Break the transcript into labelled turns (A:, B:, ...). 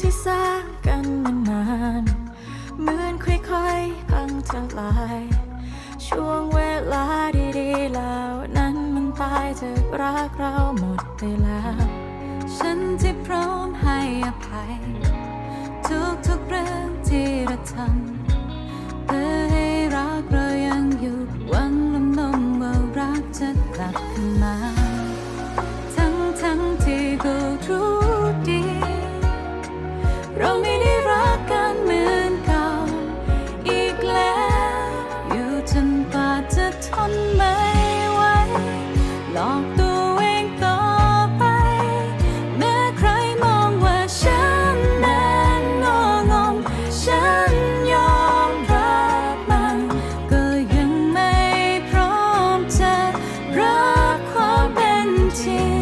A: ที่สร้างกันมานานเหมือนค่อยๆ พังทลาย ช่วงเวลาดีๆเหล่านั้นมันตายจากรักเราหมดไปแล้ว ฉันที่พร้อมให้อภัย ทุกๆเรื่องที่เราทำ 情。